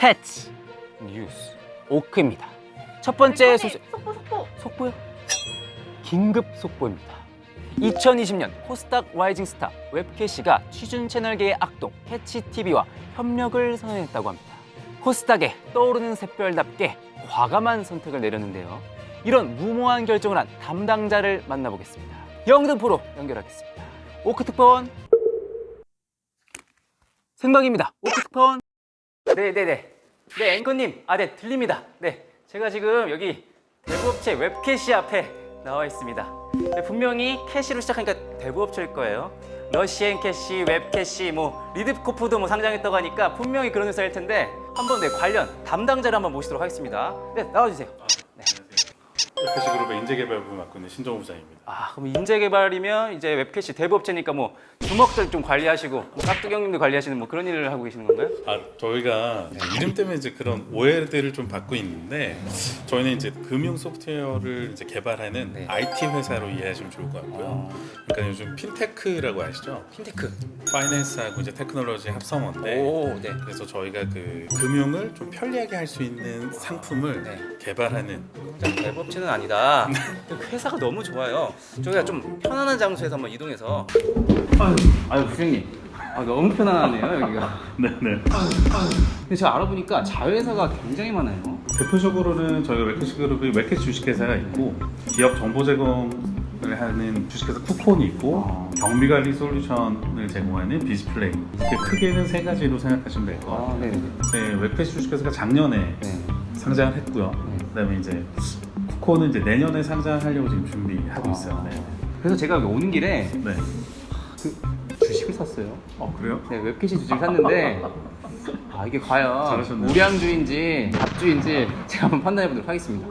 캐치 뉴스 오크입니다. 첫 번째 소식 속보 속보. 속보요? 긴급 속보입니다. 2020년 코스닥 라이징 스타 웹캐시가 취준 채널계의 악동 캐치TV와 협력을 선언했다고 합니다. 코스닥에 떠오르는 샛별답게 과감한 선택을 내렸는데요. 이런 무모한 결정을 한 담당자를 만나보겠습니다. 영등포로 연결하겠습니다. 오크 특파원 생방입니다. 오크 특파원 네네네 네 앵커님 아 네 들립니다. 네 제가 지금 여기 대부업체 웹캐시 앞에 나와 있습니다. 네, 분명히 캐시로 시작하니까 대부업체일 거예요. 러시앤 캐시, 웹캐시, 뭐 리드코프도 뭐 상장했다고 하니까 분명히 그런 회사일 텐데 한번 네 관련 담당자를 한번 모시도록 하겠습니다. 네 나와주세요. 네. 웹캐시 그룹의 인재개발부 맡고 있는 신정우 부장입니다. 아 그럼 인재개발이면 이제 웹캐시 대부업체니까 뭐 주먹들 좀 관리하시고 뭐 깍두경님도 관리하시는 뭐 그런 일을 하고 계시는 건가요? 아 저희가 이름 때문에 이제 그런 오해들을 좀 받고 있는데 저희는 이제 금융 소프트웨어를 이제 개발하는 네. IT 회사로 이해하시면 좋을 것 같고요. 그러니까 요즘 핀테크라고 아시죠? 핀테크. 파이낸스하고 이제 테크놀로지 합성어인데 오 네. 그래서 저희가 그 금융을 좀 편리하게 할 수 있는 상품을 네. 개발하는 대부업체는 아니다. 회사가 너무 좋아요. 저희가 좀 편안한 장소에서 한번 이동해서. 아유, 아유 부장님. 아, 너무 편안하네요 여기가. 네네. 근데 제가 알아보니까 자회사가 굉장히 많아요. 대표적으로는 저희가 웹캐시 그룹이 웹캐시 주식회사가 있고 기업 정보 제공을 하는 주식회사 쿠폰이 있고 아. 경비관리 솔루션을 제공하는 비즈플레이 이렇게 크게는 세 가지로 생각하시면 될 것 같아요. 아, 네. 웹캐시 주식회사가 작년에 네. 상장을 했고요. 네. 그다음에 이제 쿠폰은 이제 내년에 상장하려고 지금 준비하고 있어요. 네. 그래서 제가 여기 오는 길에 네. 주식을 샀어요. 어 그래요? 네, 웹캐시 주식을 샀는데 아 이게 과연 잘하셨네요. 우량주인지 잡주인지 제가 한번 판단해 보도록 하겠습니다.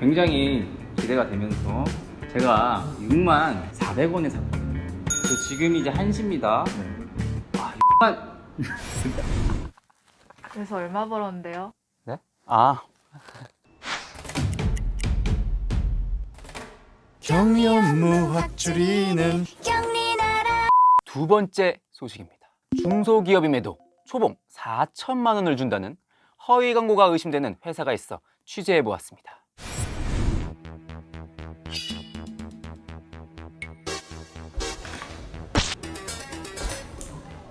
굉장히 기대가 되면서 제가 6만 400원에 샀거든요. 저 지금 이제 1시입니다. 네. 아, 6만 그래서 얼마 벌었는데요? 네? 아, 경연무학 줄이는 두 번째 소식입니다. 중소기업임에도 초봉 4천만 원을 준다는 허위 광고가 의심되는 회사가 있어 취재해 보았습니다.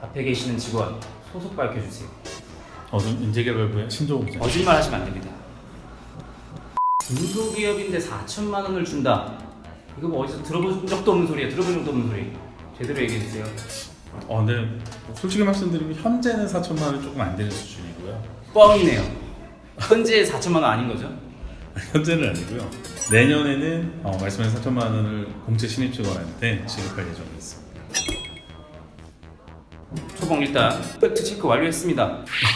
앞에 계시는 직원 소속 밝혀주세요. 어떤 인재개발부의 신종우 부장. 거짓말 하시면 안 됩니다. 중소기업인데 4천만 원을 준다. 이거 뭐 어디서 들어본 적도 없는 소리야. 들어본 적도 없는 소리. 제대로 얘기해 주세요. 어, 근데 솔직히 말씀드리면 현재는 4천만 원이 조금 안 되는 수준이고요. 뻥이네요. 현재 4천만 원 아닌 거죠? 현재는 아니고요. 내년에는 어, 말씀하신 4천만 원을 공채 신입 직원한테 지급할 예정이 있습니다. 초봉 일단 팩트 체크 완료했습니다.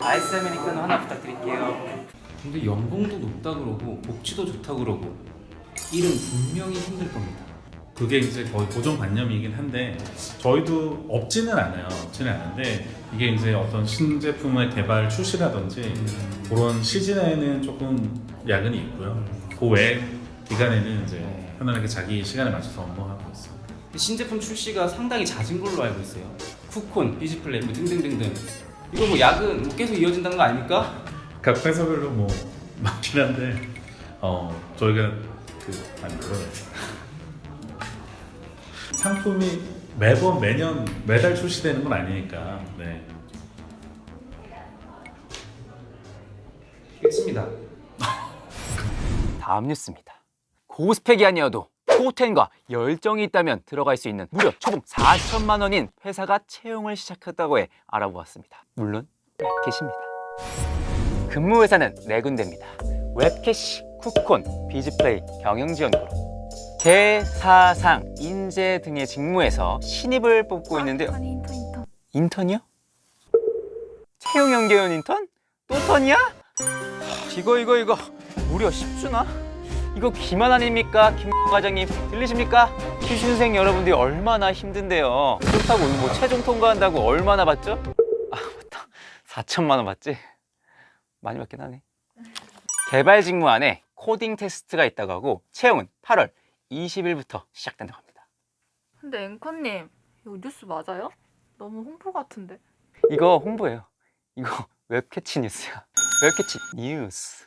아이스 아메리카노 하나 부탁드릴게요. 근데 연봉도 높다 그러고 복지도 좋다 그러고 일은 분명히 힘들 겁니다. 그게 이제 거의 고정관념이긴 한데 저희도 없지는 않아요. 없지는 않은데 이게 이제 어떤 신제품의 개발 출시라든지 그런 시즌에는 조금 야근이 있고요. 그 외 기간에는 이제 편안하게 자기 시간에 맞춰서 업무하고 있습니다. 신제품 출시가 상당히 잦은 걸로 알고 있어요. 쿠콘, 비즈플레이 뭐 등등등등. 이거 뭐 야근 뭐 계속 이어진다는 거 아닙니까? 각 회사별로 뭐 많긴 한데 어 저희가 그 아니 그런 상품이 매번 매년 매달 출시되는 건 아니니까. 네. 알겠습니다. 다음 뉴스입니다. 고스펙이 아니어도 포텐과 열정이 있다면 들어갈 수 있는 무려 초봉 4천만 원인 회사가 채용을 시작했다고 해 알아보았습니다. 물론 웹캐시입니다. 근무 회사는 네 군데입니다. 웹캐시, 쿠콘, 비즈플레이, 경영지원그룹. 개사상, 인재 등의 직무에서 신입을 뽑고 있는데요. 아니 인턴 인턴. 인턴이요? 채용 연계원 인턴? 또 턴이야? 하, 이거 이거 이거 무려 10주나? 이거 기만 아닙니까? 김 과장님 들리십니까? 취준생 여러분들이 얼마나 힘든데요 그렇다고 뭐 최종 통과한다고 얼마나 받죠? 아 맞다 4천만 원 받지? 많이 받긴 하네 개발 직무 안에 코딩 테스트가 있다고 하고 채용은 8월 20일부터 시작된다고 합니다 근데 앵커님 이거 뉴스 맞아요? 너무 홍보 같은데. 이거 홍보예요. 이거 웹캐치 뉴스야. 웹캐치 뉴스.